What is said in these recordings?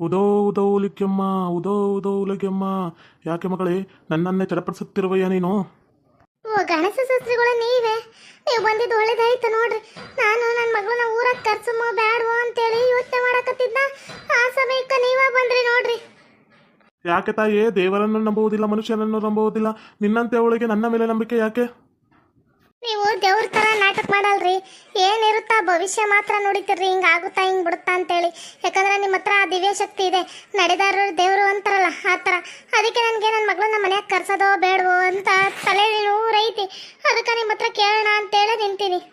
ಉದೋ ಉದೋ ಉಲಿಕ್ಯಮ್ಮ ಉದೋ ಉದೋ ಉಲಿಕ್ಯಮ್ಮ. ಯಾಕೆ ಮಗಳೇ ನನ್ನನ್ನೇ ಚಡಪಡಿಸುತ್ತಿರುವಯ್ಯ ನೀನು? ಓ ಗಣೇಶ ಶಾಸ್ತ್ರಿಗಳ ನೀವೇ. ನೀವು ಬಂದಿದ್ದು ಒಳ್ಳೇದಾಯ್ತು ನೋಡ್ರಿ. ನಾನು ನನ್ನ ಮಗಳನ್ನ ಊರಾಗ ಕರ್ಸಮ್ಮ ಬ್ಯಾಡ್ವೋ ಅಂತೇಳಿ ಯೋಚನೆ ಮಾಡಕತ್ತಿದ್ದ. ಆ ಸಮಯಕ್ಕೆ ನೀವೇ ಬಂದ್ರಿ ನೋಡ್ರಿ. ಯಾಕೆ ತಾಯೇ ದೇವರನ್ನು ನಂಬುವುದಿಲ್ಲ ಮನುಷ್ಯನನ್ನು ನಂಬುವುದಿಲ್ಲ. ನಿನ್ನಂತೆ ಅವಳಿಗೆ ನನ್ನ ಮೇಲೆ ನಂಬಿಕೆ ಯಾಕೆ? ನೀವು ದೇವ್ರ ಥರ ನಾಟಕ ಮಾಡಲ್ರಿ. ಏನಿರುತ್ತಾ ಭವಿಷ್ಯ ಮಾತ್ರ ನೋಡಿತಿರ್ರಿ ಹಿಂಗೆ ಆಗುತ್ತಾ, ಹಿಂಗೆ ಬಿಡುತ್ತಾ ಅಂತೇಳಿ. ಯಾಕಂದ್ರೆ ನಿಮ್ಮ ಹತ್ರ ಆ ದಿವ್ಯ ಶಕ್ತಿ ಇದೆ. ನಡೆದಾರ ದೇವರು ಅಂತಾರಲ್ಲ, ಆ ಥರ ಅದಕ್ಕೆ ನನಗೆ ನನ್ನ ಮಗಳನ್ನ ಮನೆಯಾಗ ಕರ್ಸೋದೋ ಬೇಡವೋ ಅಂತ ತಲೆ ಐತಿ. ಅದಕ್ಕೆ ನಿಮ್ಮ ಹತ್ರ ಕೇಳೋಣ ಅಂತೇಳಿ ನಿಂತೀನಿ.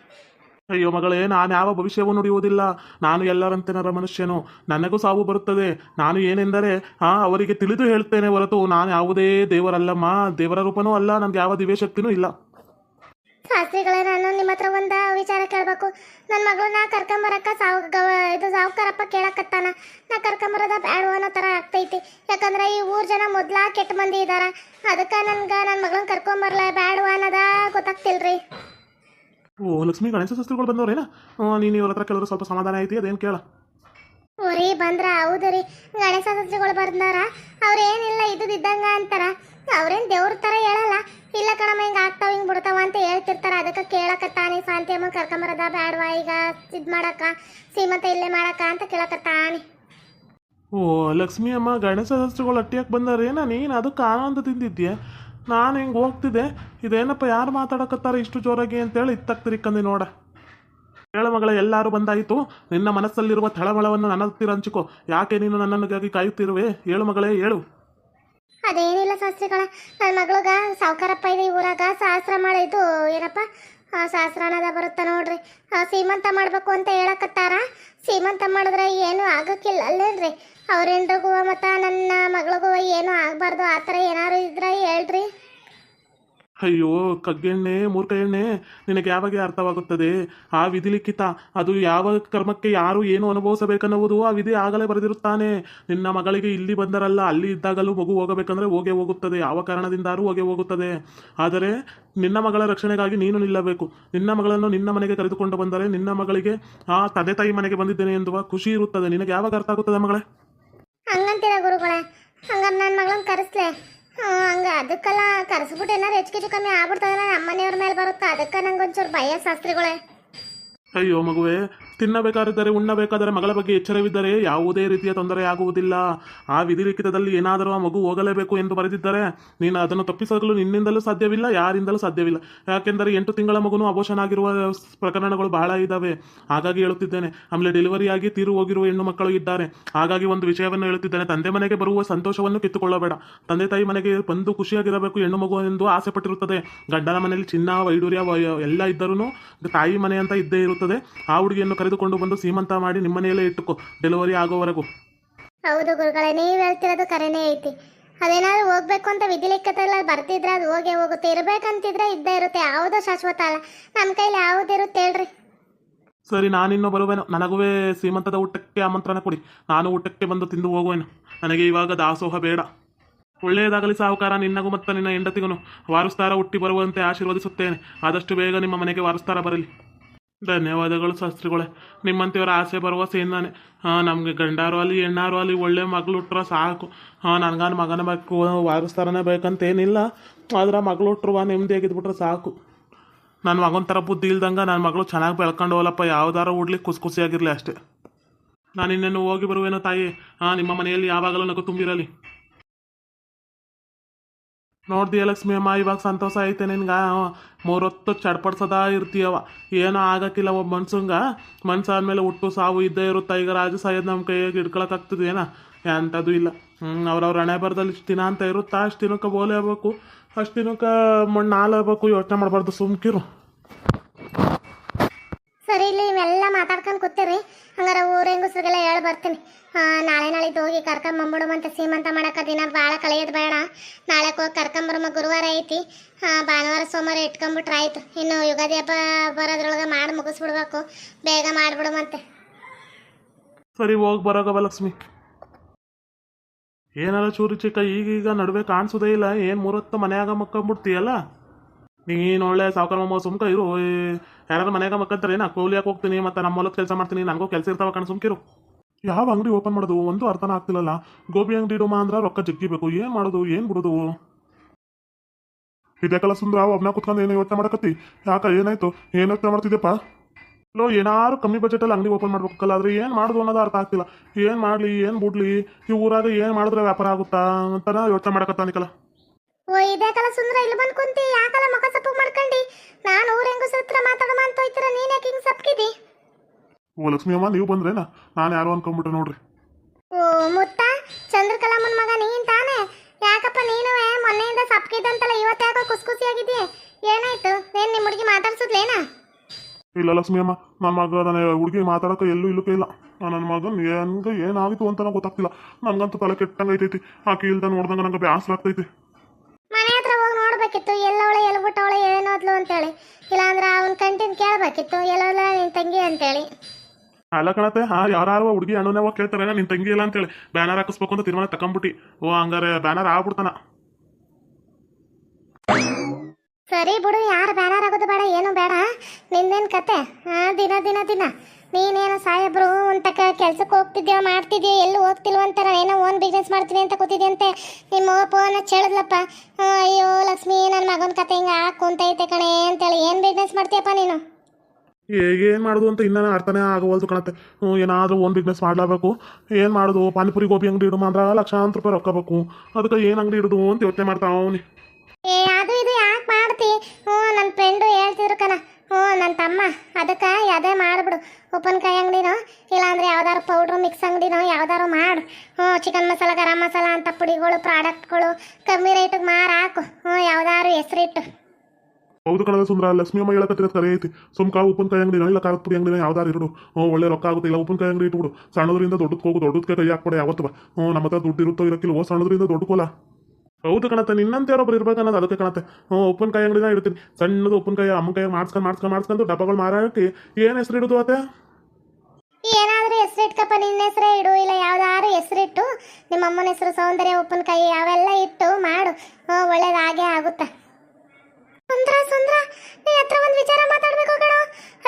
ಅಯ್ಯೋ ಮಗಳೇ, ನಾನು ಯಾವ ಭವಿಷ್ಯವೂ ನುಡಿಯುವುದಿಲ್ಲ. ನಾನು ಎಲ್ಲರಂತೆ ನರ ಮನುಷ್ಯನು. ನನಗೂ ಸಾವು ಬರುತ್ತದೆ. ನಾನು ಏನೆಂದರೆ, ಆ, ಅವರಿಗೆ ತಿಳಿದು ಹೇಳ್ತೇನೆ ಹೊರತು, ನಾನು ಯಾವುದೇ ದೇವರಲ್ಲಮ್ಮ, ದೇವರ ರೂಪನೂ ಅಲ್ಲ ನನಗೆ ಯಾವ ದಿವ್ಯ ಶಕ್ತಿನೂ ಇಲ್ಲ. ಶಾಸ್ತ್ರಿಗಳೇ ನಾನು ನಿಮ್ಮ ಹತ್ರ ಒಂದು ವಿಚಾರ ಕೇಳಬೇಕು. ನನ್ನ ಮಗಳನ್ನ ಕರ್ಕೊಂಬರಕ್ಕ ಸಾವು ಗವ ಇದು ಸಾವುಕಾರಪ್ಪ ಕೇಳಕತ್ತಾನ. ನಾ ಕರ್ಕೊಂಬರೋದ ಬ್ಯಾಡವೋ ಅನ್ನೋ ಥರ ಆಗ್ತೈತಿ. ಯಾಕಂದ್ರೆ ಈ ಊರು ಜನ ಮೊದ್ಲ ಕೆಟ್ಟ ಮಂದಿ ಇದ್ದಾರ ಅದಕ್ಕೆ ನನ್ಗೆ ನನ್ನ ಮಗಳನ್ನ ಕರ್ಕೊಂಬರ್ಲ ಬ್ಯಾಡವ ಅನ್ನೋದ ಗೊತ್ತಾಗ್ತಿಲ್ರಿ. ಓ ಲಕ್ಷ್ಮಿ ಗಣೇಶ ಶಾಸ್ತ್ರಿಗಳು ಬಂದವ್ರೇನ? ನೀನು ಇವ್ರ ಹತ್ರ ಕೇಳಿದ್ರೆ ಸ್ವಲ್ಪ ಸಮಾಧಾನ ಐತಿ ಅದೇನು ಕೇಳ. ಓರಿ ಬಂದ್ರ ಹೌದು ರೀ. ಗಣೇಶ ಶಾಸ್ತ್ರಿಗಳು ಬರ್ದಾರ ಅವ್ರೇನಿಲ್ಲ ಇದ್ದಿದ್ದಂಗ ಅಂತಾರ. ಅವ್ರೇನು ದೇವ್ರ ಥರ ಹೇಳಲ್ಲ. ಇಲ್ಲ ಕಣಮ್ಮ, ಹಿಂಗೆ ಆಗ್ತಾವ, ಹಿಂಗೆ ಬಿಡ್ತಾವ ಅಂತ ಹೇಳ್ತಿರ್ತಾರ. ಅದಕ್ಕೆ ಕೇಳಕತ್ತಾನೆ ಶಾಂತಿ ಅಮ್ಮ ಕರ್ಕೊಂಬರದ ಬ್ಯಾಡ್ವಾ, ಈಗ ಇದು ಮಾಡಕ್ಕ ಸೀಮಂತ ಇಲ್ಲೇ ಮಾಡಕ್ಕ ಅಂತ ಕೇಳಕತ್ತಾನೆ ಓ ಲಕ್ಷ್ಮಿ ಅಮ್ಮ ಗಣೇಶ ಶಾಸ್ತ್ರಿಗಳು ಅಟ್ಟಿಯಾಕೆ ಬಂದಾರೇನ ನೀನು ಅದಕ್ಕೆ ಆನಂದ ತಿಂದಿದ್ದೆ ನಾನು ಹಿಂಗೆ ಹೋಗ್ತಿದ್ದೆ? ಇದೇನಪ್ಪ, ಯಾರು ಮಾತಾಡಕತ್ತಾರ ಇಷ್ಟು ಜೋರಾಗಿ ಅಂತೇಳಿ ಇತ್ತಕ್ ಕಂದಿ ನೋಡ. ಹೇಳ ಮಗಳ, ಎಲ್ಲರೂ ಬಂದಾಯಿತು. ನಿನ್ನ ಮನಸ್ಸಲ್ಲಿರುವ ತಳಮಳವನ್ನು ನನ್ನ ಹತ್ತಿರ ಹಂಚಿಕೊ. ಯಾಕೆ ನೀನು ನನ್ನನ್ನು ಕಾಯುತ್ತಿರುವೆ? ಹೇಳು ಮಗಳೇ, ಹೇಳು. ಅದೇನಿಲ್ಲ ಶಾಸ್ತ್ರಿಗಳ ನನ್ನ ಮಗಳಗ ಸಾವುಕಾರಪ್ಪ ಇದೆ ಊರಾಗ. ಸಹಸ್ರ ಮಾಡಿದ್ದು ಏನಪ್ಪ? ಆ, ಅನ್ನೋದ ಬರುತ್ತ ನೋಡ್ರಿ. ಸೀಮಂತ ಮಾಡ್ಬೇಕು ಅಂತ ಹೇಳಕತ್ತಾರ. ಸೀಮಂತ ಮಾಡಿದ್ರೆ ಏನು ಆಗಕ್ಕಿಲ್ಲ ಅಲ್ಲೇನ್ರಿ? ಅವ್ರೆಂಡ್ರಿಗೂ ಮತ್ತು ನನ್ನ ಮಗಳಿಗೂ ಏನು ಆಗಬಾರ್ದು. ಆ ಥರ ಏನಾರು ಇದ್ರೆ ಹೇಳ್ರಿ. ಅಯ್ಯೋ ಕಗ್ಗೆಣ್ಣೆ ಮೂರ್ಖ ಎಣ್ಣೆ ನಿನಗೆ ಯಾವಾಗ ಅರ್ಥವಾಗುತ್ತದೆ? ಆ ವಿಧಿ ಲಿಖಿತ, ಅದು ಯಾವ ಕರ್ಮಕ್ಕೆ ಯಾರು ಏನು ಅನುಭವಿಸಬೇಕನ್ನುವುದು ಆ ವಿಧಿ ಆಗಲೇ ಬರೆದಿರುತ್ತಾನೆ. ನಿನ್ನ ಮಗಳಿಗೆ ಇಲ್ಲಿ ಬಂದರಲ್ಲ, ಅಲ್ಲಿ ಇದ್ದಾಗಲೂ ಮಗು ಹೋಗಬೇಕಂದ್ರೆ ಹೋಗೇ ಹೋಗುತ್ತದೆ, ಯಾವ ಕಾರಣದಿಂದಾರೂ ಹೋಗೇ ಹೋಗುತ್ತದೆ. ಆದರೆ ನಿನ್ನ ಮಗಳ ರಕ್ಷಣೆಗಾಗಿ ನೀನು ನಿಲ್ಲಬೇಕು. ನಿನ್ನ ಮಗಳನ್ನು ನಿನ್ನ ಮನೆಗೆ ಕರೆದುಕೊಂಡು ಬಂದರೆ ನಿನ್ನ ಮಗಳಿಗೆ, ಆ ತಂದೆ ತಾಯಿ ಮನೆಗೆ ಬಂದಿದ್ದೇನೆ ಎಂದುವ ಖುಷಿ ಇರುತ್ತದೆ. ನಿನಗೆ ಯಾವಾಗ ಅರ್ಥ ಆಗುತ್ತದೆ ಮಗಳೇ? ಹಂಗಂತೀರ ಗುರುಗಳೇ? ಹಂಗಾರೆ ನನ್ನ ಮಗಳನ್ನ ಕರೆಸ್ಲೆ. ಹಂಗ. ಅದಕ್ಕೆಲ್ಲ ಕರೆಸ್ಬಿಟ್ಟು ಏನಾರು ಹೆಚ್ಚು ಹೆಚ್ಚು ಕಮ್ಮಿ ಆಗ್ಬಿಡ್ತದಲ್ಲ ನಮ್ಮ ಮನೆಯವ್ರ ಮೇಲೆ ಬರುತ್ತೆ? ಅದಕ್ಕೆ ನಂಗೆ ಒಂಚೂರು ಭಯ ಶಾಸ್ತ್ರಿಗಳೇ ಅಯ್ಯೋ ಮಗುವೆ ತಿನ್ನಬೇಕಾದರೆ ಉಣ್ಣಬೇಕಾದರೆ ಮಗಳ ಬಗ್ಗೆ ಎಚ್ಚರವಿದ್ದರೆ ಯಾವುದೇ ರೀತಿಯ ತೊಂದರೆ ಆಗುವುದಿಲ್ಲ ಆ ವಿಧಿಲಿಖಿತದಲ್ಲಿ ಏನಾದರೂ ಆ ಮಗು ಹೋಗಲೇಬೇಕು ಎಂದು ಬರೆದಿದ್ದರೆ ನೀನು ಅದನ್ನು ತಪ್ಪಿಸಲು ನಿನ್ನಿಂದಲೂ ಸಾಧ್ಯವಿಲ್ಲ, ಯಾರಿಂದಲೂ ಸಾಧ್ಯವಿಲ್ಲ. ಯಾಕೆಂದರೆ ಎಂಟು ತಿಂಗಳ ಮಗುನೂ ಅಬೋಷನ್ ಆಗಿರುವ ಪ್ರಕರಣಗಳು ಬಹಳ ಇದ್ದಾವೆ ಹಾಗಾಗಿ ಹೇಳುತ್ತಿದ್ದೇನೆ, ಆಮೇಲೆ ಡೆಲಿವರಿ ಆಗಿ ತೀರು ಹೋಗಿರುವ ಹೆಣ್ಣು ಮಕ್ಕಳು ಇದ್ದಾರೆ. ಹಾಗಾಗಿ ಒಂದು ವಿಷಯವನ್ನು ಹೇಳುತ್ತಿದ್ದೇನೆ, ತಂದೆ ಮನೆಗೆ ಬರುವ ಸಂತೋಷವನ್ನು ಕಿತ್ತುಕೊಳ್ಳಬೇಡ. ತಂದೆ ತಾಯಿ ಮನೆಗೆ ಬಂದು ಖುಷಿಯಾಗಿರಬೇಕು ಹೆಣ್ಣು ಮಗು ಎಂದು ಆಸೆ ಪಟ್ಟಿರುತ್ತದೆ. ಗಂಡನ ಮನೆಯಲ್ಲಿ ಚಿನ್ನ ವೈಡೂರ್ಯ ಎಲ್ಲ ಇದ್ದರೂ ತಾಯಿ ಮನೆ ಅಂತ ಇದ್ದೇ ಇರುತ್ತದೆ. ಆ ಹುಡುಗಿಯನ್ನು ಕರೆದುಕೊಂಡು ಬಂದು ಸೀಮಂತ ಮಾಡಿ ನಿಮ್ಮನೆಯಲ್ಲೇ ಇಟ್ಟುಕೊ. ಡೆಲಿವರಿ ಆಗೋವರೆಗೂ. ಹೌದು ಗುರುಗಳೇ ನೀವು ಹೇಳ್ತಿರೋದು ಕರೆನೇ ಐತಿ. ಅದೇನಾದ್ರು ಹೋಗ್ಬೇಕು ಅಂತ ವಿಧಿಲಿಖಿತಲ್ಲ ಬರ್ತಿದ್ರೆ ಅದು ಹೋಗೇ ಹೋಗುತ್ತೆ. ಇರ್ಬೇಕಂತಿದ್ರೆ ಇದ್ದೇ ಇರುತ್ತೆ. ಯಾವುದೋ ಶಾಶ್ವತ ಅಲ್ಲ. ನಮ್ಮ ಕೈಲಿ ಯಾವುದಿರುತ್ತೆ ಹೇಳ್ರಿ. ಸರಿ ನಾನಿನ್ನು ಬರುವೆನು. ನನಗುವೇ ಸೀಮಂತದ ಊಟಕ್ಕೆ ಆಮಂತ್ರಣ ಕೊಡಿ. ನಾನು ಊಟಕ್ಕೆ ಬಂದು ತಿಂದು ಹೋಗುವೆನು. ನನಗೆ ಇವಾಗ ದಾಸೋಹ ಬೇಡ. ಒಳ್ಳೆಯದಾಗಲಿ ಸಾಹುಕಾರ ನಿನ್ನಗೂ ಮತ್ತು ನಿನ್ನ ಹೆಂಡತಿಗೂ. ವಾರಸ್ತಾರ ಹುಟ್ಟಿ ಬರುವಂತೆ ಆಶೀರ್ವದಿಸುತ್ತೇನೆ. ಆದಷ್ಟು ಬೇಗ ನಿಮ್ಮ ಮನೆಗೆ ವಾರಸ್ತಾರ ಬರಲಿ. ಧನ್ಯವಾದಗಳು ಶಾಸ್ತ್ರಿಗಳೇ ನಿಮ್ಮಂತೆಯವರ ಆಸೆ ಬರುವ ಸೇನಾನೆ ಹಾಂ, ನಮಗೆ ಗಂಡಾರು ಅಲ್ಲಿ ಹೆಣ್ಣಾರು ಅಲ್ಲಿ ಒಳ್ಳೆ ಮಗಳು ಹುಟ್ರ ಸಾಕು. ಹಾಂ, ನನಗಾನ ಮಗನ ಬೇಕು ವಾರಸ್ತಾರನೇ ಬೇಕಂತೇನಿಲ್ಲ. ಆದ್ರೆ ಮಗಳು ಹುಟ್ರುವ ನೆಮ್ಮದಿಯಾಗಿದ್ಬಿಟ್ರೆ ಸಾಕು. ನನ್ನ ಮಗನ ಥರ ಬುದ್ಧಿ ಇಲ್ದಂಗೆ ನನ್ನ ಮಗಳು ಚೆನ್ನಾಗಿ ಬೆಳ್ಕೊಂಡು ಹೋಲಪ್ಪ ಯಾವ್ದಾರ ಉಡ್ಲಿಕ್ಕೆ ಖುಷಿ ಖುಷಿಯಾಗಿರಲಿ ಅಷ್ಟೇ. ನಾನು ಇನ್ನೇನು ಹೋಗಿ ಬರುವೇನೋ ತಾಯಿ? ಹಾಂ, ನಿಮ್ಮ ಮನೆಯಲ್ಲಿ ಯಾವಾಗಲೂ ನಗು ತುಂಬಿರಲಿ. ನೋಡ್ದಿಯ ಲಕ್ಷ್ಮಿ ಅಮ್ಮ, ಇವಾಗ ಸಂತೋಷ ಐತೆ ನಿನ್ಗೆ? ಮೂರೊತ್ತು ಚಡ್ಪಡ್ಸದ ಇರ್ತೀಯವ ಏನೋ ಆಗಕ್ಕಿಲ್ಲ ಒಬ್ಬ ಮನ್ಸಂಗ. ಮನ್ಸಾದ್ಮೇಲೆ ಹುಟ್ಟು ಸಾವು ಇದ್ದೇ ಇರುತ್ತೆ. ಈಗ ರಾಜು ಸಾಯೋದು ನಮ್ಮ ಕೈಯಾಗ ಹಿಡ್ಕೊಳಕ್ಕಾಗ್ತದೆ, ಏನ? ಎಂಥದ್ದು ಇಲ್ಲ. ಹ್ಞೂ ಅವ್ರವ್ರ ಹಣೆ ಬರದಲ್ಲಿ ಇಷ್ಟು ದಿನ ಅಂತ ಇರುತ್ತಾ? ಅಷ್ಟು ದಿನಕ್ಕೆ ಬೋಲೆ ಆಗ್ಬೇಕು. ಅಷ್ಟು ದಿನಕ್ಕೆ ಮಣ್ಣು ಯೋಚನೆ ಮಾಡಬಾರ್ದು, ಸುಮ್ಕಿರು. ಸರಿ, ಇಲ್ಲಿ ಇವೆಲ್ಲ ಮಾತಾಡ್ಕೊಂಡು ಕೂತಿರಿ. ಹಂಗಾರೆ ಊರ ಹೆಂಗಸ್ರಿಗೆಲ್ಲ ಹೇಳಿ ಬರ್ತೀನಿ. ನಾಳಿದ್ದು ಹೋಗಿ ಕರ್ಕೊಂಬಂಬಿಡುವಂತೆ ಸೀಮಂತ ಮಾಡಕ್ಕೆ ದಿನ ಭಾಳ ಕಳೆಯೋದು ಬೇಡ. ನಾಳೆ ಹೋಗಿ ಕರ್ಕೊಂಬರಮ್ಮ ಗುರುವಾರ ಐತಿ. ಭಾನುವಾರ, ಸೋಮವಾರ ಇಟ್ಕೊಂಬಿಟ್ರೆ ಆಯಿತು. ಇನ್ನು ಯುಗಾದಿ ಹಬ್ಬ ಬರೋದ್ರೊಳಗೆ ಮಾಡಿ ಮುಗಿಸ್ಬಿಡ್ಬೇಕು. ಬೇಗ ಮಾಡಿಬಿಡುವಂತೆ ಸರಿ, ಹೋಗಿ ಬರೋಗವ ಲಕ್ಷ್ಮಿ ಏನಾರ ಚೂರು ಚಿಕ್ಕ, ಈಗೀಗ ನಡುವೆ ಕಾಣಿಸೋದೇ ಇಲ್ಲ. ಏನು ಮೂರತ್ತು ಮನ್ಯಾಗ ಮಕ್ಕೊಂಬಿಡ್ತೀಯಲ್ಲ? ನೀನು ಒಳ್ಳೆ ಸಾವುಕಾರ ಸುಮ್ಕ ಇರು. ಯಾರಾದ್ರೂ ಮನ್ಯಾಗ ಮಕ್ಕಂತಾರೆ ನಾ ಕೂಲಿಯಾಗಿ ಹೋಗ್ತೀನಿ, ಮತ್ತೆ ನಮ್ಮ ಹೊಲಕ್ಕೆ ಕೆಲಸ ಮಾಡ್ತೀನಿ ನನಗೂ ಕೆಲಸ ಇರ್ತಾವ ಕಣ್ ಸುಮ್ಕಿರು. ಯಾವ ಅಂಗಡಿ ಓಪನ್ ಮಾಡೋದು? ಒಂದು ಅರ್ಥನ ಆಗ್ತಿಲ್ಲಲ್ಲ. ಗೋಬಿ ಅಂಗಡಿ ಇಡುಮ ಅಂದ್ರೆ ರೊಕ್ಕ ಜಗ್ಗಿಬೇಕು. ಏನು ಮಾಡೋದು? ಏನು ಬಿಡೋದು? ಇದಕ್ಕೆಲ್ಲ ಸುಂದ್ರ, ಒಬ್ನ ಕುತ್ಕೊಂಡು ಏನು ಯೋಚನೆ ಮಾಡಕತ್ತಿ? ಯಾಕ, ಏನಾಯ್ತು? ಏನು ಯೋಚನೆ ಮಾಡ್ತಿದ್ಯಪ್ಪ? ಲೋ, ಏನಾರು ಕಮ್ಮಿ ಬಜೆಟಲ್ಲಿ ಅಂಗಡಿ ಓಪನ್ ಮಾಡ್ಬೇಕಲ್ಲ ಆದ್ರೆ ಏನು ಮಾಡೋದು ಅನ್ನೋದು ಅರ್ಥ ಆಗ್ತಿಲ್ಲ. ಏನು ಮಾಡಲಿ? ಏನು ಬಿಡ್ಲಿ? ಈ ಊರಾಗ ಏನು ಮಾಡಿದ್ರೆ ವ್ಯಾಪಾರ ಆಗುತ್ತಾ ಅಂತಾನ ಯೋಚನೆ ಮಾಡಕತ್ತಾನಿಕಲ್ಲ ಓ ಇದ್ಯಾಕಲ್ಲ ಸುಂದ್ರ, ಇಲ್ಲಿ ಯಾಕಲ್ಲ ಮಕ ಸಪ್ಪು ಮಾಡ್ಕೊಂಡಿ? ನಾನು ಊರ ಹತ್ರ ಮಾತಾಡಮ ಅಂತ ಹೋಯ್ತಿರ. ನೀನ್ ಯಾಕೆ ಹಿಂಗ್ ಸಪ್ಕಿದಿ? ಓ ಲಕ್ಷ್ಮಿ ಅಮ್ಮ ನೀವು ಬಂದ್ರೇನ? ನಾನು ಯಾರು ಅನ್ಕೊಂಡ್ಬಿಟ್ರೆ ನೋಡ್ರಿ. ಓ ಮುತ್ತ ಚಂದ್ರಕಲಾಮನ್ ಮಗ ನೀನ್ ತಾನೇ? ಯಾಕಪ್ಪ ನೀನು ಮೊನ್ನೆಯಿಂದ ಸಪ್ಕಿದ್ದಂತಲ್ಲ ಇವತ್ತು ಯಾಕೋ ಕುಸ್ಕುಸಿ ಆಗಿದ್ದಿ ಏನಾಯ್ತು? ಏನ್ ನಿಮ್ ಹುಡುಗಿ ಮಾತಾಡ್ಸುದ್ಲೇನಾ? ಇಲ್ಲ ಲಕ್ಷ್ಮಿ ಅಮ್ಮ ನನ್ನ ಮಗ ನನ್ನ ಹುಡುಗಿ ಮಾತಾಡಕ ಎಲ್ಲೂ ಇಲ್ಲೂ. ಇಲ್ಲ ನನ್ನ ಮಗ ಹೆಂಗ ಏನಾಗಿತ್ತು ಅಂತ ಗೊತ್ತಾಗ್ತಿಲ್ಲ. ನನಗಂತೂ ತಲೆ ಕೆಟ್ಟಂಗೆ ಐತೈತಿ. ಆಕೆ ಇಲ್ದ ನೋಡ್ದಂಗೆ ನಂಗೆ ಬ್ಯಾಸರ ಆಗ್ತೈತಿ. ಮನೆ ಹತ್ರ ಹೋಗಿ ನೋಡ್ಬೇಕಿತ್ತು. ಎಲ್ಲವಳೆ ಎಲ್ಬಿಟ್ಟವಳೆ ಏನೋದ್ಲು ಅಂತೇಳಿ. ಇಲ್ಲಾಂದ್ರೆ ಅವನ್ ಕಂಟಿನ್ ಕೇಳ್ಬೇಕಿತ್ತು. ಎಲ್ಲೋದ್ಲ ನಿನ್ ತಂಗಿ ಅಂತೇಳಿ. ಅಲ್ಲ ಕಣತೆ ಹಾ ಯಾರು ಹುಡುಗಿ ಅಣ್ಣನವ ಕೇಳ್ತಾರೆ, ನಿನ್ ತಂಗಿ ಇಲ್ಲ ಅಂತೇಳಿ. ಬ್ಯಾನರ್ ಹಾಕಿಸ್ಬೇಕು ಅಂತ ತೀರ್ಮಾನ ತಕೊಂಬಿಟ್ಟಿ. ಓ, ಹಂಗಾರೆ ಬ್ಯಾನರ್ ಆಗ್ಬಿಡ್ತಾನ. ಸರಿ ಬಿಡು, ಯಾರು ಬ್ಯಾನರ್ ಆಗೋದು ಬೇಡ, ಏನು ಬೇಡ. ನಿಂದೇನ್ ಕತೆ? ಹಾ ದಿನ ದಿನ ದಿನ. ನೀನೇನೋ ಸಾಹೇಬ್ರು ಅಂತ ಕೆಲ್ಸಕ್ಕೆ ಹೋಗ್ತಿದ್ಯೋ, ಮಾಡ್ತಿದ್ಯೋ, ಎಲ್ಲೂ ಹೋಗ್ತಿಲ್ವಂತ ಏನೋ ಓನ್ ಬಿಸ್ನೆಸ್ ಮಾಡ್ತೀನಿ ಅಂತ ಕೂತಿದ್ಯಂತೆ. ನಿಮ್ಮ ಫೋನ್ ಚೆಳದ್ಲಪ್ಪ ಅಯ್ಯೋ, ಲಕ್ಷ್ಮಿ ನನ್ನ ಮಗನ ಕತೆ ಹಿಂಗೆ ಹಾಕೊಂತೈತೆ ಕಣೆ ಅಂತೇಳಿ. ಏನು ಬಿಸ್ನೆಸ್ ಮಾಡ್ತೀಯಪ್ಪ ನೀನು? ಏನು ಮಾಡೋದು ಅಂತ ಇನ್ನೂ ಅರ್ಥನೇ ಆಗವಲ್ದು ಕಣತೆ ಹ್ಞೂ ಏನಾದರೂ ಒಂದು ಬಿಸ್ನೆಸ್ ಮಾಡಲೇಬೇಕು ಏನು ಮಾಡೋದು? ಪಾನಿಪುರಿ, ಗೋಬಿ ಅಂಗಡಿ ಇಡು ಅಂದ್ರೆ ಲಕ್ಷಾಂತರ ರೂಪಾಯಿ ರೊಕ್ಕ ಬೇಕು. ಅದಕ್ಕೆ ಏನು ಅಂಗಡಿ ಇಡುದು ಅಂತ ಯೋಚನೆ ಮಾಡ್ತಾವ ಅವನಿ. ಏ, ಅದು ಇದು ಯಾಕೆ ಮಾಡ್ತಿ? ಹ್ಞೂ ನನ್ನ ಫ್ರೆಂಡು ಹೇಳ್ತಿದ್ರು ಹ್ಞೂ ನನ್ನ ತಮ್ಮ. ಅದಕ್ಕೆ ಅದೇ ಮಾಡಿಬಿಡು. ಉಪ್ಪಿನಕಾಯಿ ಅಂಗಡಿನೋ, ಇಲ್ಲಾಂದ್ರೆ ಯಾವ್ದಾರು ಪೌಡ್ರು ಮಿಕ್ಸ್ ಅಂಗಡಿನೋ ಯಾವ್ದಾರು ಮಾಡು. ಹ್ಞೂ ಚಿಕನ್ ಮಸಾಲ, ಗರಂ ಮಸಾಲ ಅಂತ ಪುಡಿಗಳು ಪ್ರಾಡಕ್ಟ್ಗಳು ಕಮ್ಮಿ ರೇಟಿಗೆ ಮಾರು ಹ್ಞೂ ಯಾವ್ದಾರು ಹೆಸರಿಟ್ಟು. ಹೌದು ಕಣದ ಸುಂದರ, ಲಕ್ಷ್ಮಿ ಅಮ್ಮ ಹೇಳಕತ್ತಿರೋದು ಕರೆ ಐತಿ. ಸುಮ್ಕ ಉಪ್ಪಿನಕಾಯಿ ಅಂಗಡಿ ಇಲ್ಲ ಖಾರದ ಪುಡಿ ಅಂಗಡಿನ ಯಾವ್ದಾರು ಇರೋದು ಹ್ಞೂ, ಒಳ್ಳೆ ರೊಕ್ಕ ಆಗುತ್ತೆ. ಇಲ್ಲ ಉಪ್ಪಿನಕಾಯಿ ಅಂಗಡಿ ಇಟ್ಬಿಡು ಸಣ್ಣದ್ರಿಂದ ದೊಡ್ಡಕ್ಕೆ ಹೋಗು ದೊಡ್ಡದಕ್ಕೆ ಕೈ ಹಾಕ್ಬೇಡ ಯಾವತ್ತು. ಬಾ ಹ್ಞೂ, ನಮ್ಮ ಹತ್ರ ದುಡ್ಡು ಇರುತ್ತೋ ಇರಕ್ಕಿಲ್ವೋ ಸಣ್ಣದ್ರಿಂದ ದೊಡ್ಡಕೋಲ ಹೌದು ಕಣತ್ತೆ ನಿನ್ನಂತೆ ಯಾರೊಬ್ರು ಇರ್ಬೇಕು ಅನ್ನೋದು ಅದಕ್ಕೆ ಕಣತ್ತೆ ಹ್ಞೂ ಉಪ್ಪಿನಕಾಯಿ ಅಂಗಡಿನ ಇಡ್ತೀನಿ. ಸಣ್ಣದು ಉಪ್ಪಿನಕಾಯಿ ಅಮ್ಮಕಾಯಿ ಮಾಡ್ಸ್ಕೊಂಡು ಮಾಡ್ಸ್ಕೊಂಡು ಮಾಡ್ಸ್ಕೊಂಡು ಡಬ್ಬಗಳು ಮಾರಾಟಕ್ಕೆ ಏನು ಹೆಸರು ಇಡೋದು ಅತ್ತೆ ಏನಾದರೂ ಹೆಸರಿಟ್ಕಪ್ಪ ನಿನ್ನ ಹೆಸರೇ ಇಡು. ಇಲ್ಲ ಯಾವ್ದಾದ್ರು ಹೆಸರಿಟ್ಟು ನಿಮ್ಮ ಅಮ್ಮನ ಹೆಸರು, ಸೌಂದರ್ಯ ಕೈ ಅವೆಲ್ಲ ಇಟ್ಟು ಮಾಡು. ಒಳ್ಳೇದಾಗೇ ಆಗುತ್ತೆ ಸುಂದ್ರ ಸುಂದ್ರ ನಿನ್ನ ಹತ್ರ ಒಂದು ವಿಚಾರ ಮಾತಾಡ್ಬೇಕು ಕಣೋ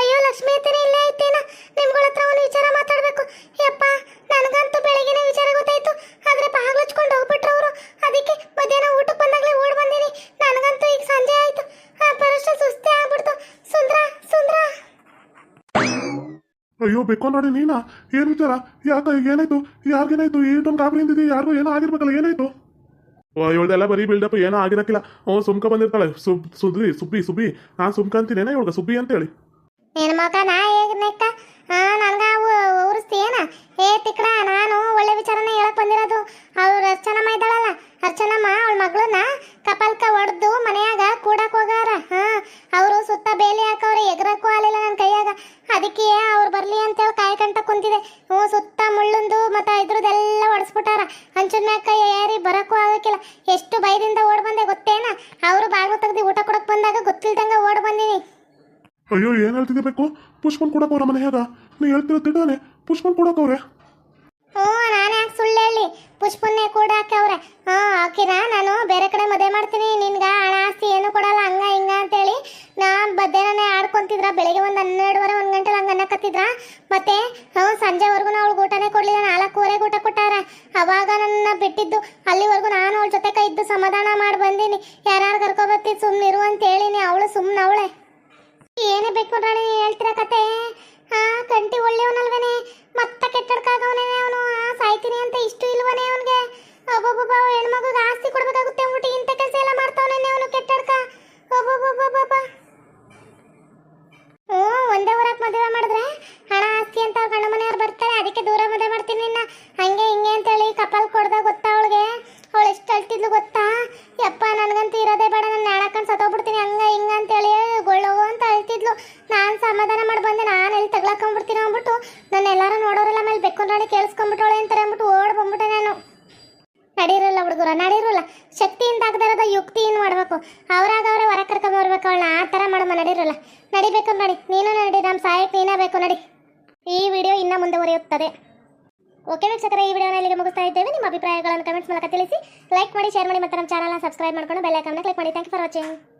ಅಯ್ಯೋ ಲಕ್ಷ್ಮಿ ಹತ್ತಿರ ಇಲ್ಲೇ ಐತೇನ ನಿಮ್ಗಳ ಹತ್ರ ಒಂದು ವಿಚಾರ ಮಾತಾಡ್ಬೇಕು ಯಪ್ಪ ನನಗಂತೂ ಬೆಳಗಿನ ವಿಚಾರ ಗೊತ್ತಾಯ್ತು ಆದ್ರೆ ಬಾಗ್ಲು ಹಚ್ಕೊಂಡು ಹೋಗ್ಬಿಟ್ರು ಅವರು ಅದಕ್ಕೆ ಮಧ್ಯಾಹ್ನ ಊಟಕ್ಕೆ ಬಂದಾಗಲೇ ಓಡ್ ಬಂದೀನಿ ನನಗಂತೂ ಈಗ ಸಂಜೆ ಆಯ್ತು ಆ ಪರಷ್ಟ ಸುಸ್ತಿ ಆಗ್ಬಿಡ್ತು ಸುಂದ್ರ ಸುಂದ್ರ ಅಯ್ಯೋ ಬೇಕು ನೋಡಿ ನೀನಾ? ಏನು ವಿಚಾರ? ಯಾಕ ಏನಾಯ್ತು? ಯಾರಿಗೇನಾಯ್ತು? ಈಟೊಂದು ಗಾಬರಿ ಅಂದಿದೆ ಯಾರಿಗೂ ಏನೋ ಆಗಿರ್ಬೇಕಲ್ಲ, ಏನಾಯ್ತು? ಇವಳ್ದೆಲ್ಲ ಬರೀ ಬಿಲ್ಡಪ್ ಏನೋ ಆಗಿರಕ್ಕಿಲ್ಲ. ಓ, ಸುಮ್ಕ ಬಂದಿರ್ತಾಳೆ. ಸುಬ್ ಸುದ್ರಿ ಸುಬ್ಬಿ ಸುಬ್ಬಿ. ನಾನು ಸುಮ್ಕ ಅಂತೀನೇನ ಇವಳ್ಗ? ಸುಬ್ಬಿ ಅಂತೇಳಿ. ನಿನ್ನ ಮಗ ನಾ ಹೇಗನೆಕ್ಕ ಹಾ ನನ್ಗ ಉರಿಸ್ತೀಯೇನ ಏ ತಿಕ್ಕಡ ನಾನು ಒಳ್ಳೆ ವಿಚಾರನ ಹೇಳಕ್ ಬಂದಿರೋದು. ಅವ್ರು ಅರ್ಚನಮ್ಮ ಇದ್ದಾಳಲ್ಲ. ಅರ್ಚನಮ್ಮ ಅವಳ ಮಗಳನ್ನ ಕಪಲ್ಕ ಹೊಡೆದು ಮನೆಯಾಗ ಕೂಡಕ್ ಹೋಗಾರ. ಹಾ, ಅವರು ಸುತ್ತ ಬೇಲಿ ಹಾಕವ್ರೆ, ಎಗರಕ್ಕೂ ಆಗಲಿಲ್ಲ ನನ್ನ ಕೈಯಾಗ. ಅದಕ್ಕೆ ಅವ್ರು ಬರಲಿ ಅಂತೇಳಿ ಕಾಯ್ಕಂತ ಕುಂತಿದೆ. ಹ್ಞೂ ಸುತ್ತ ಮುಳ್ಳುಂದು ಮತ್ತೆ ಇದ್ರದ್ದೆಲ್ಲ ಹೊಡೆಸ್ಬಿಟ್ಟಾರ ಹಂಚಿನ ಮ್ಯಾಕ ಯಾರಿ ಬರಕ್ಕೂ ಆಗಕ್ಕಿಲ್ಲ. ಎಷ್ಟು ಭಯದಿಂದ ಓಡ್ ಬಂದೆ ಗೊತ್ತೇನ? ಅವರು ಬಾಗಿಲು ತೆಗ್ದು ಊಟ ಕೊಡಕ್ ಬಂದಾಗ ಗೊತ್ತಿಲ್ದಂಗ ಓಡ್ ಬಂದೀನಿ. ಅಯ್ಯೋ ಏನು ಹೇಳ್ತಿದ್ದೆ ಬೇಕು ಪುಷ್ಪನ್ ಮನೆ ಹೇಗ ನೀ ಹೇಳ್ತಿರೋ ತಿಳ್ದಾನೆ. ಪುಷ್ಪನ್ ಕೊಡಕ್ಕವ್ರೆ ಹ್ಞೂ ನಾನು ಯಾಕೆ ಸುಳ್ಳು ಹೇಳಿ? ಪುಷ್ಪನ್ನೇ ಕೂಡ ಹಾಕವ್ರೆ ಹ್ಞೂ ಹಾಕಿನ? ನಾನು ಬೇರೆ ಕಡೆ ಮದುವೆ ಮಾಡ್ತೀನಿ. ನಿನ್ಗೆ ಹಣ ಆಸ್ತಿ ಏನು ಕೊಡಲ್ಲ ಹಂಗ ಹಿಂಗ ಅಂತೇಳಿ ಮಧ್ಯಾಹ್ನನೇ ಆಡ್ಕೊಂತಿದ್ರ? ಬೆಳಿಗ್ಗೆ ಒಂದು ಹನ್ನೆರಡುವರೆ, ಒಂದು ಗಂಟೆ ಹಂಗೆ ಅನ್ನಕತ್ತಿದ್ರ? ಮತ್ತೆ ಸಂಜೆ ಸಂಜೆವರೆಗೂ ಅವಳು ಊಟನೇ ಕೊಡಲಿಲ್ಲ ನಾಲ್ಕೂವರೆ ಊಟ ಕೊಟ್ಟಾರ. ಅವಾಗ ನನ್ನ ಬಿಟ್ಟಿದ್ದು, ಅಲ್ಲಿವರೆಗೂ ನಾನು ಅವಳ ಜೊತೆ ಕೈ ಇದ್ದು ಸಮಾಧಾನ ಮಾಡಿ ಬಂದೀನಿ. ಯಾರು ಕರ್ಕೊಬತ್ತಿ ಸುಮ್ಮನಿರು ಅಂತ ಹೇಳಿನಿ, ಅವಳು ಸುಮ್ಮನೆ ಅವಳೆ. ಏನೇ ಬೇಕು ಹೇಳ್ತಿರ ಕತೆ? ಹಾ ಕಂಟಿ ಒಳ್ಳೆಯವನಲ್ವೇನೆ ಮತ್ತ ಕೆಟ್ಟಡ್ಕಾಗವನೇ ಅವನು ಸಾಯ್ತೀನಿ ಅಂತ ಇಷ್ಟು ಇಲ್ವನೇ ಅವನಿಗೆ ಒಬ್ಬೊಬ್ಬ ಹೆಣ್ಮಗುಗೆ ಆಸ್ತಿ ಕೊಡ್ಬೇಕಾಗುತ್ತೆ ಅಂದ್ಬಿಟ್ಟು ಇಂಥ ಕೆಲಸ ಎಲ್ಲ ಮಾಡ್ತಾವನೇ ಅವನು ಕೆಟ್ಟಡ್ಕ ಒಬ್ಬೊಬ್ಬೊಬ್ಬೊಬ್ಬ ಹ್ಞೂ ಒಂದೇ ಊರಾಗ ಮದುವೆ ಮಾಡಿದ್ರೆ ಹಣ ಆಸ್ತಿ ಅಂತ ಅವ್ರ ಗಂಡ ಮನೆಯವ್ರು ಬರ್ತಾರೆ ಅದಕ್ಕೆ ದೂರ ಮದುವೆ ಮಾಡ್ತೀನಿ ನಿನ್ನ ಹಂಗೆ ಹಿಂಗೆ ಅಂತೇಳಿ ಕಪಲ್ ಕೊಡ್ದ ಗೊತ್ತಾ ಅವಳಿಗೆ ಅವಳು ಎಷ್ಟು ಅಳ್ತಿದ್ಲು ಗೊತ್ತಾ ಯಪ್ಪ ನನಗಂತೂ ಇರೋದೇ ಬೇಡ ನಾನು ನಾಳಕಂಡು ಸತ್ತೋಗ್ಬಿಡ್ತೀನಿ ಹಂಗ ಹಿಂಗ ಅಂತೇಳಿ ಗೊಳ್ಳೋಗು ಅಂತ ಅಳ್ತಿದ್ಲು ನಾನು ಸಮಾಧಾನ ಮಾಡಿ ಬಂದೆ ನಾನು ಎಲ್ಲಿ ತಗ್ಲಾಕೊಂಡ್ಬಿಡ್ತೀನಿ ಅಂದ್ಬಿಟ್ಟು ನನ್ನ ಎಲ್ಲರೂ ನೋಡೋರೆಲ್ಲ ಮೇಲೆ ಬೆಕ್ಕೊಂಡ್ರಾಡಿ ಕೇಳಿಸ್ಕೊಂಡ್ಬಿಟ್ಟವಳೆ ಅಂತಾರೆ ಅಂದ್ಬಿಟ್ಟು ಓಡ್ ಬಂದ್ಬಿಟ್ಟೆ ನಾನು ನಡೀರಲ್ಲ ಹುಡುಗರ ನಡೀರಲ್ಲ ಶಕ್ತಿಯಿಂದ ಆಗದಿರೋದ ಯುಕ್ತಿಯಿಂದ ಮಾಡಬೇಕು? ಅವ್ರಾಗ ಅವ್ರೆ ಹೊರ ಕರ್ಕೊಂಡು ಬರ್ಬೇಕು ಅವಳನ್ನ. ಆ ಥರ ಮಾಡಮ್ಮ, ನಡೀರಲ್ಲ. ನಡಿಬೇಕು ನಡಿ. ನೀನು ನಡಿ ನಮ್ಮ ಸಹಾಯಕ್ಕೆ ನೀನೇ ಬೇಕು, ನಡಿ. ಈ ವಿಡಿಯೋ ಇನ್ನೂ ಮುಂದುವರಿಯುತ್ತದೆ. ಓಕೆ ವೀಕ್ಷಕರ, ಈ ವಿಡಿಯೋನ ಇಲ್ಲಿಗೆ ಮುಗಿಸ್ತಾ ಇದ್ದೇವೆ. ನಿಮ್ಮ ಅಭಿಪ್ರಾಯಗಳನ್ನು ಕಮೆಂಟ್ಸ್ ಮೂಲಕ ತಿಳಿಸಿ. ಲೈಕ್ ಮಾಡಿ ಶೇರ್ ಮಾಡಿ, ಮತ್ತು ನಮ್ಮ ಚಾನಲ್ನ ಸಬ್ಸ್ಕ್ರೈಬ್ ಮಾಡ್ಕೊಂಡು ಬೆಲ್ಲೈಕನ್ನ ಕ್ಲಿಕ್ ಮಾಡಿ. Thank you for watching